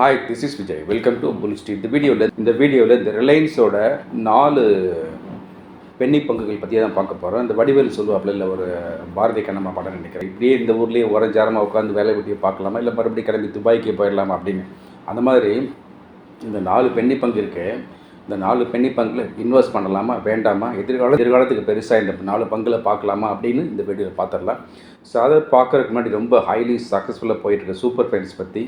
Hi this is Vijay welcome to Bull Street இந்த வீடியோவில் இந்த வீடியோவில் இந்த ரிலையன்ஸோட நாலு பெண்ணி பங்குகள் பற்றி தான் பார்க்க போகிறோம் இந்த வடிவேல் சொல்லுவாப்பில் இல்லை ஒரு பாரதி கண்ணம்மா படம் நினைக்கிறேன். இப்படியே இந்த ஊர்லேயே உரஞ்சாரமாக உட்காந்து வேலை வெட்டியை பார்க்கலாமா? இல்லை மறுபடியும் கிளம்பி துபாய்க்கு போயிடலாமா அப்படின்னு. அந்த மாதிரி இந்த நாலு பென்னி பங்கு இருக்குது இந்த நாலு பெண்ணி பங்கில் இன்வெஸ்ட் பண்ணலாமா? வேண்டாமா? எதிர்கால எதிர்காலத்துக்கு பெருசாக இந்த நாலு பங்கில் பார்க்கலாமா அப்படின்னு இந்த வீடியோவில் பார்த்துடலாம். ஸோ அதை பார்க்கறதுக்கு முன்னாடி ரொம்ப ஹைலி சக்ஸஸ்ஃபுல்லாக போயிட்டுருக்க சூப்பர் ஃபைன்ஸ் பற்றி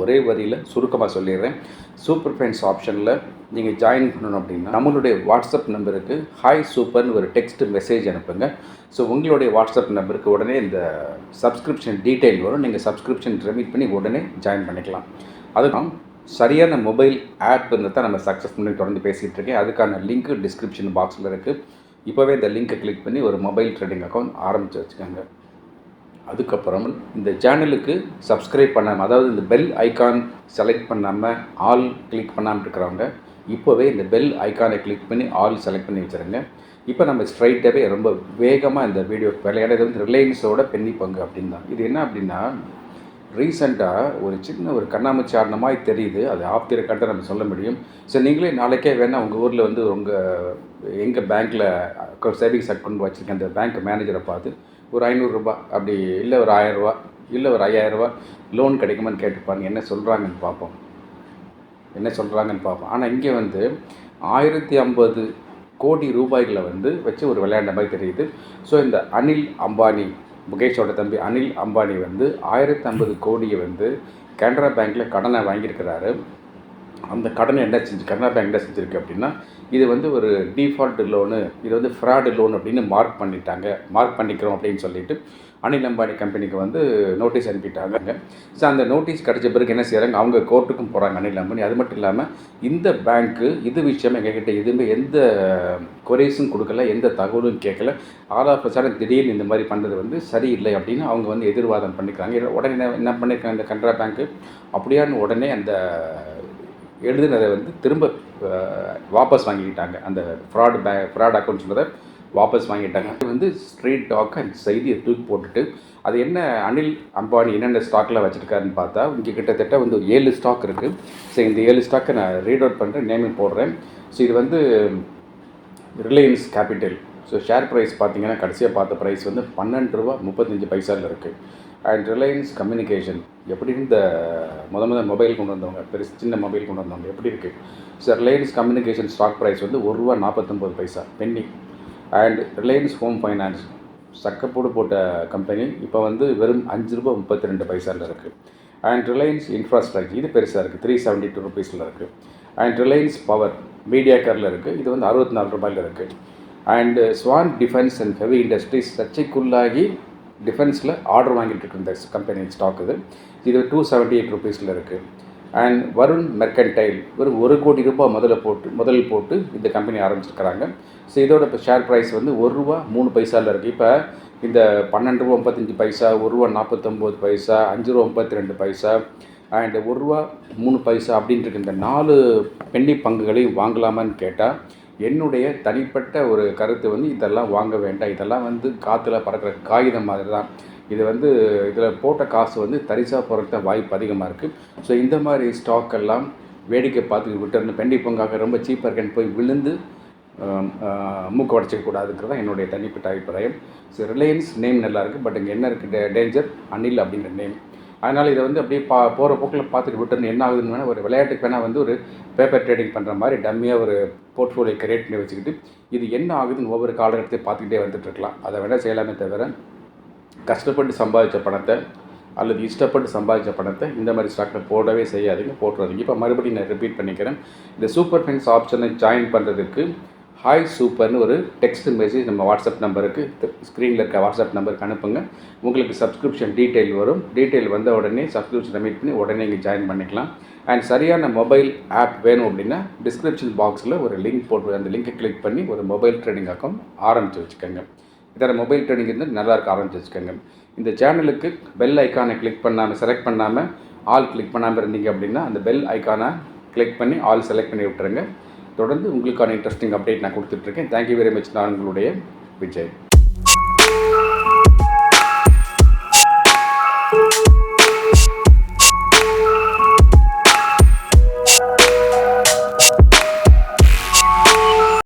ஒரே வரியில் சுருக்கமாக சொல்லிடுறேன். சூப்பர் ஃபைன்ஸ் ஆப்ஷனில் நீங்கள் ஜாயின் பண்ணணும் அப்படின்னா நம்மளுடைய வாட்ஸ்அப் நம்பருக்கு ஹாய் சூப்பர்னு ஒரு டெக்ஸ்ட் மெசேஜ் அனுப்புங்க. ஸோ உங்களுடைய வாட்ஸ்அப் நம்பருக்கு உடனே இந்த சப்ஸ்கிரிப்ஷன் டீட்டெயில் வரும். நீங்கள் சப்ஸ்கிரிப்ஷன் ரெமிட் பண்ணி உடனே ஜாயின் பண்ணிக்கலாம். அதுதான் சரியான மொபைல் ஆப் இருந்தால் தான் நம்ம சக்ஸஸ் பண்ணி தொடர்ந்து பேசிகிட்டு இருக்கேன். அதுக்கான லிங்க் டிஸ்கிரிப்ஷன் பாக்ஸில் இருக்குது இப்போவே இந்த லிங்க்கை கிளிக் பண்ணி ஒரு மொபைல் ட்ரேடிங் அக்கௌண்ட் ஆரம்பித்து வச்சுக்கோங்க. அதுக்கப்புறம் இந்த சேனலுக்கு சப்ஸ்கிரைப் பண்ணாமல் அதாவது இந்த பெல் ஐக்கான் செலக்ட் பண்ணாமல் ஆல் கிளிக் பண்ணாமல் இருக்கிறவங்க இப்போவே இந்த பெல் ஐக்கானை கிளிக் பண்ணி ஆல் செலக்ட் பண்ணி வச்சுருங்க. இப்போ நம்ம ஸ்ட்ரைட்டாகவே ரொம்ப வேகமாக இந்த வீடியோ விளையாட வந்து ரிலையன்ஸோட பெண்ணி பங்கு அப்படின்னு தான். இது என்ன அப்படின்னா ரீசெண்டாக ஒரு சின்ன ஒரு கண்ணாமூச்சி ஆடின மாதிரி தெரியுது அது ஆப்திர கட்ட நம்ம சொல்ல முடியும். ஸோ நீங்களே நாளைக்கே வேணால் உங்கள் ஊரில் வந்து உங்கள் எங்கள் பேங்க்கில் சேவிங்ஸ் அக்கௌண்ட் வச்சுருக்க அந்த பேங்க் மேனேஜரை பார்த்து ஒரு ஐநூறுரூபா அப்படி இல்லை ஒரு ஆயரூபா இல்லை ஒரு ஐயாயிரரூபா லோன் கிடைக்குமான்னு கேட்டுப்பாருங்க. என்ன சொல்கிறாங்கன்னு பார்ப்போம். என்ன சொல்கிறாங்கன்னு பார்ப்போம். ஆனால் இங்கே வந்து ஆயிரத்தி ஐம்பது கோடி ரூபாய்களை வந்து வச்சு ஒரு விளையாண்ட மாதிரி தெரியுது. ஸோ இந்த அனில் அம்பானி முகேஷோட தம்பி அனில் அம்பானி வந்து ஆயிரத்தி ஐம்பது கோடியை வந்து கனரா பேங்க்கில் கடனை வாங்கியிருக்கிறாரு. அந்த கடனை என்ன செஞ்சு கனரா பேங்க் என்ன செஞ்சுருக்கு அப்படின்னா இது வந்து ஒரு டிஃபால்ட் லோனு இது வந்து ஃப்ராடு லோன் அப்படின்னு மார்க் பண்ணிட்டாங்க. மார்க் பண்ணிக்கிறோம் அப்படின்னு சொல்லிட்டு அனில் அம்பானி கம்பெனிக்கு வந்து நோட்டீஸ் அனுப்பிட்டாங்க. ஸோ அந்த நோட்டீஸ் கிடைச்ச பிறகு என்ன செய்கிறாங்க அவங்க கோர்ட்டுக்கும் போகிறாங்க அனில் அம்பானி. அது மட்டும் இல்லாமல் இந்த பேங்க்கு இது விஷயமா எங்ககிட்ட எதுவுமே எந்த கொரேஸும் கொடுக்கல எந்த தகவலும் கேட்கல. ஆதார் பிரச்சாரம் திடீர்னு இந்த மாதிரி பண்ணுறது வந்து சரியில்லை அப்படின்னு அவங்க வந்து எதிர்வாதம் பண்ணிக்கிறாங்க. உடனே என்ன என்ன பண்ணியிருக்காங்க இந்த கனரா பேங்க்கு அப்படியான்னு உடனே அந்த எழுதினதை வந்து திரும்ப வாபஸ் வாங்கிக்கிட்டாங்க. அந்த ஃப்ராட் பே ஃப்ராட் அக்கௌண்ட் சொன்னதை வாபஸ் வாங்கிட்டாங்க. அது வந்து ஸ்ட்ரீட் டாக் அந்த செய்தியை தூக்கி போட்டுட்டு அது என்ன அனில் அம்பானி என்னென்ன ஸ்டாக்கில் வச்சுருக்காருன்னு பார்த்தா இங்கே கிட்டத்தட்ட வந்து ஒரு ஏழு ஸ்டாக் இருக்குது ஸோ இந்த ஏழு ஸ்டாக்கை நான் ரீட் அவுட் பண்ணுறேன் நேமிங் போடுறேன். ஸோ இது வந்து Reliance Capital so share price பார்த்தீங்கன்னா கடைசியாக பார்த்த ப்ரைஸ் வந்து பன்னெண்டு ரூபா முப்பத்தஞ்சு பைசாவில் இருக்குது அண்ட் ரிலையன்ஸ் கம்யூனிகேஷன் எப்படி இந்த முத முத மொபைல் கொண்டு வந்தவங்க பெருசு சின்ன மொபைல் கொண்டு வந்தவங்க எப்படி இருக்குது so Reliance Communication stock price வந்து ஒரு ரூபா நாற்பத்தொம்பது பைசா penny and Reliance Home Finance சக்கப்போடு போட்ட கம்பெனி இப்போ வந்து வெறும் அஞ்சு ரூபா முப்பத்தி ரெண்டு பைசாவில் இருக்குது அண்ட் ரிலையன்ஸ் இன்ஃப்ராஸ்ட்ரக்சர் இது பெருசாக இருக்குது த்ரீ செவன்ட்டி டூ ருபீஸில் இருக்குது அண்ட் ரிலையன்ஸ் பவர் மீடியா காரில் இருக்குது இது வந்து அறுபத்தி நாலு ரூபாயில் இருக்குது and Swan Defence and Heavy Industries சர்ச்சைக்குள்ளாகி டிஃபென்ஸில் ஆர்டர் வாங்கிட்டு இருக்கு இந்த கம்பெனி ஸ்டாக் இது. இது டூ செவன்ட்டி எயிட் ருபீஸில் இருக்குது அண்ட் வருண் மெர்கன்டைல் வெறும் ஒரு கோடி ரூபாய் முதல்ல போட்டு முதல் போட்டு இந்த கம்பெனி ஆரம்பிச்சிருக்கிறாங்க. ஸோ இதோட இப்போ ஷேர் ப்ரைஸ் வந்து ஒரு ரூபா மூணு பைசாவில் இருக்குது இப்போ இந்த பன்னெண்டு ரூபா முப்பத்தஞ்சு பைசா ஒரு ரூபா நாற்பத்தொம்போது பைசா அஞ்சு ரூபா முப்பத்தி ரெண்டு பைசா அண்ட் ஒரு ரூபா மூணு பைசா அப்படின்ட்டு இந்த நாலு பெண்ணி பங்குகளையும் வாங்கலாமான்னு கேட்டால் என்னுடைய தனிப்பட்ட ஒரு கருத்து வந்து இதெல்லாம் வாங்க வேண்டாம். இதெல்லாம் வந்து காற்றுல பறக்கிற காகிதம் மாதிரி தான் இது வந்து இதில் போட்ட காசு வந்து தரிசாக போகிறதுக்கு வாய்ப்பு அதிகமாக இருக்குது ஸோ இந்த மாதிரி ஸ்டாக் எல்லாம் வேடிக்கை பார்த்து விட்டுருந்து பெண்டி பொங்காக ரொம்ப சீப்பாக இருக்கேன்னு போய் விழுந்து மூக்கு உடச்சிக்கக்கூடாதுங்கிறது தான் என்னுடைய தனிப்பட்ட அபிப்பிராயம். ஸோ ரிலையன்ஸ் நேம் நல்லா இருக்குது பட் இங்கே என்ன இருக்குது டேஞ்சர் அனில் அப்படிங்கிற நேம் அதனால் இதை வந்து அப்படியே பா போகிற போக்கில் பார்த்துட்டு விட்டுருந்து என்ன ஆகுதுன்னு வேணால் ஒரு விளையாட்டுக்கு வேணால் வந்து ஒரு பேப்பர் ட்ரேடிங் பண்ணுற மாதிரி டம்மியாக ஒரு போர்ட்ஃபோலியோ கிரியேட் பண்ணி வச்சுக்கிட்டு இது என்ன ஆகுதுன்னு ஒவ்வொரு காலகட்டத்தையும் பார்த்துக்கிட்டே வந்துட்டு இருக்கலாம். அதை வேணால் செய்யலாமே தவிர கஷ்டப்பட்டு சம்பாதிச்ச பணத்தை அல்லது இஷ்டப்பட்டு சம்பாதிச்ச பணத்தை இந்த மாதிரி ஸ்டாக்கில் போடவே செய்யாதுங்க போட்டுறாதீங்க. இப்போ மறுபடியும் நான் ரிப்பீட் பண்ணிக்கிறேன். இந்த சூப்பர் ஃபைன்ஸ் ஆப்ஷனை ஜாயின் பண்ணுறதுக்கு ஹாய் சூப்பர்னு ஒரு டெக்ஸ்ட் மெசேஜ் நம்ம வாட்ஸ்அப் நம்பருக்கு ஸ்க்ரீனில் இருக்க வாட்ஸ்அப் நம்பருக்கு அனுப்புங்க. உங்களுக்கு சப்ஸ்கிரிப்ஷன் டீட்டெயில் வரும். டீட்டெயில் வந்த உடனே சப்ஸ்கிரிப்ஷன் மீட் பண்ணி உடனே நீங்கள் ஜாயின் பண்ணிக்கலாம். அண்ட் சரியான மொபைல் ஆப் வேணும் அப்படின்னா டிஸ்கிரிப்ஷன் பாக்ஸில் ஒரு லிங்க் போட்டு அந்த லிங்கை கிளிக் பண்ணி ஒரு மொபைல் ட்ரேடிங் அக்கௌண்ட் ஆரம்பித்து வச்சுக்கோங்க. இதில் மொபைல் ட்ரேடிங் இருந்து நல்லாயிருக்க ஆரம்பித்து வச்சுக்கோங்க. இந்த சேனலுக்கு பெல் ஐக்கானை கிளிக் பண்ணாமல் செலக்ட் பண்ணாமல் ஆல் கிளிக் பண்ணாமல் இருந்தீங்க அப்படின்னா அந்த பெல் ஐக்கானை கிளிக் பண்ணி ஆல் செலக்ட் பண்ணி விட்டுருங்க. தொடர்ந்து உங்களுக்கான இன்ட்ரெஸ்டிங் அப்டேட் நான் கொடுத்துட்ருக்கேன். தேங்க்யூ வெரி மச் நான் உங்களுடைய விஜய்.